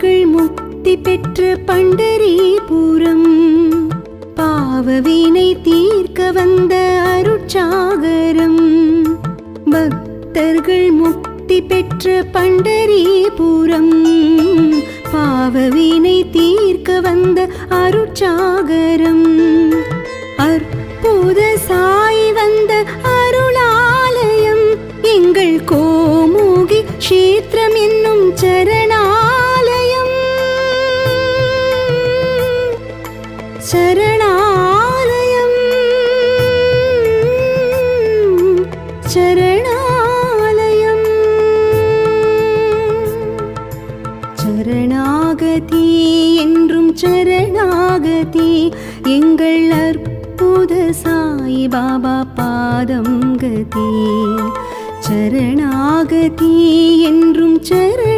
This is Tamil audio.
பக்தர்கள் முத்தி பெற்ற பண்டரிபுரம். பாவவினை தீர்க்க வந்த அருட்சாகரம். பக்தர்கள் முக்தி பெற்ற பண்டரிபுரம். பாவவினை தீர்க்க வந்த அருட்சாகரம். அற்புத சாய் வந்த அருளாலயம். எங்கள் கோமுகி கஷேத்திரம் என்னும் சரணா சரணாலயம். சரணாலயம். சரணாகதி என்றும் சரணாகதி எங்கள் அற்புத சாய் பாபா பாதம் கதி. சரணாகதி என்றும் சரண